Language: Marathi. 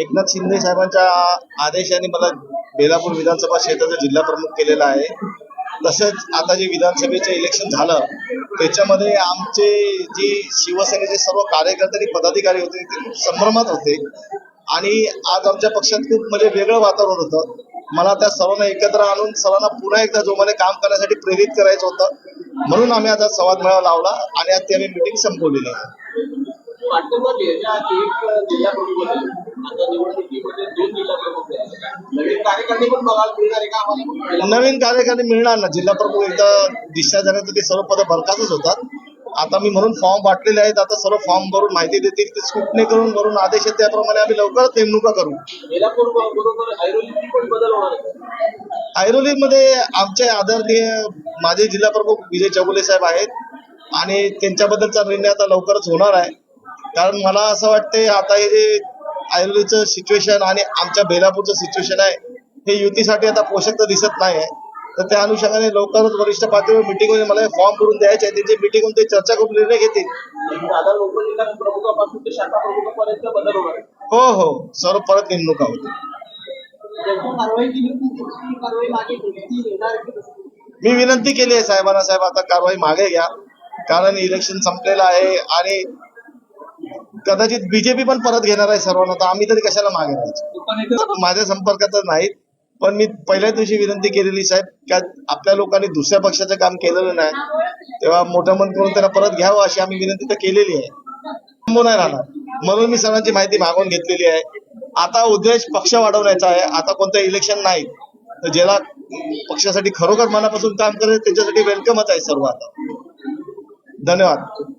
एकनाथ शिंदे साहेबांच्या आदेशाने मला बेलापूर विधानसभा क्षेत्राचा जिल्हा प्रमुख केलेला आहे. तसंच आता जे विधानसभेचे इलेक्शन झालं त्याच्यामध्ये आमचे जे शिवसेनेचे सर्व कार्यकर्ते आणि पदाधिकारी होते ते संभ्रमात होते. आणि आज आमच्या पक्षात खूप म्हणजे वेगळं वातावरण होतं. मला त्या सर्वांना एकत्र आणून सर्वांना पुन्हा एकदा जोमाने काम करण्यासाठी प्रेरित करायचं होतं. म्हणून आम्ही आता संवाद मेळावा लावला आणि आज ती आम्ही मिटिंग संपवलेली आहे. नवीन कार्यकारिणी मिळणार ना. जिल्हा प्रमुख एकदा डिस्चार्ज झाल्यानंतर ते सर्व पद बरखास्तच होतात. आता मी म्हणून फॉर्म वाटलेले आहेत. आता सर्व फॉर्म भरून माहिती देतील. ते स्क्रुटनी करून भरून आदेश आहेत त्याप्रमाणे आम्ही लवकरच नेमणुका करू. ऐरोलीमध्ये आमचे आदरणीय माजी जिल्हा प्रमुख विजय चौगुले साहेब आहेत आणि त्यांच्याबद्दलचा निर्णय आता लवकरच होणार आहे. कारण मला असं वाटतंय आता हे जे आयुर्वेदचं सिच्युएशन आणि आमच्या बेलापूरचं सिच्युएशन आहे हे युतीसाठी आता पोषक तर दिसत नाही आहे तर त्या अनुषंगाने लवकरच वरिष्ठ पातळीवर मिटिंग होईल मला फॉर्म भरून द्यायचे आहे त्यांची मिटिंग होऊन ते चर्चा करून निर्णय घेतील. हो हो. सर्व परत नेमणुका होतील होती मी विनंती केली आहे साहेबांना साहेब आता कारवाई मागे घ्या. कारण इलेक्शन संपलेलं आहे आणि कदाचित बीजेपी पण परत घेणार आहे सर्वांना तर आम्ही तरी कशाला मागे राहायचं? माझ्या संपर्कात नाहीत पण मी पहिल्या दिवशी विनंती केलेली साहेब की आपल्या लोकांनी दुसऱ्या पक्षाचं काम केलेलं नाही तेव्हा मोठं मन करून त्यांना परत घ्यावं अशी आम्ही विनंती तर केलेली आहे. थांबून नाही राहणार. म्हणून मी सर्वांची माहिती मागवून घेतलेली आहे. आता उद्देश पक्ष वाढवण्याचा आहे आता कोणतं इलेक्शन नाही. तर ज्याला पक्षासाठी खरोखर मनापासून काम करेल त्याच्यासाठी वेलकमच आहे सर्व आता धन्यवाद.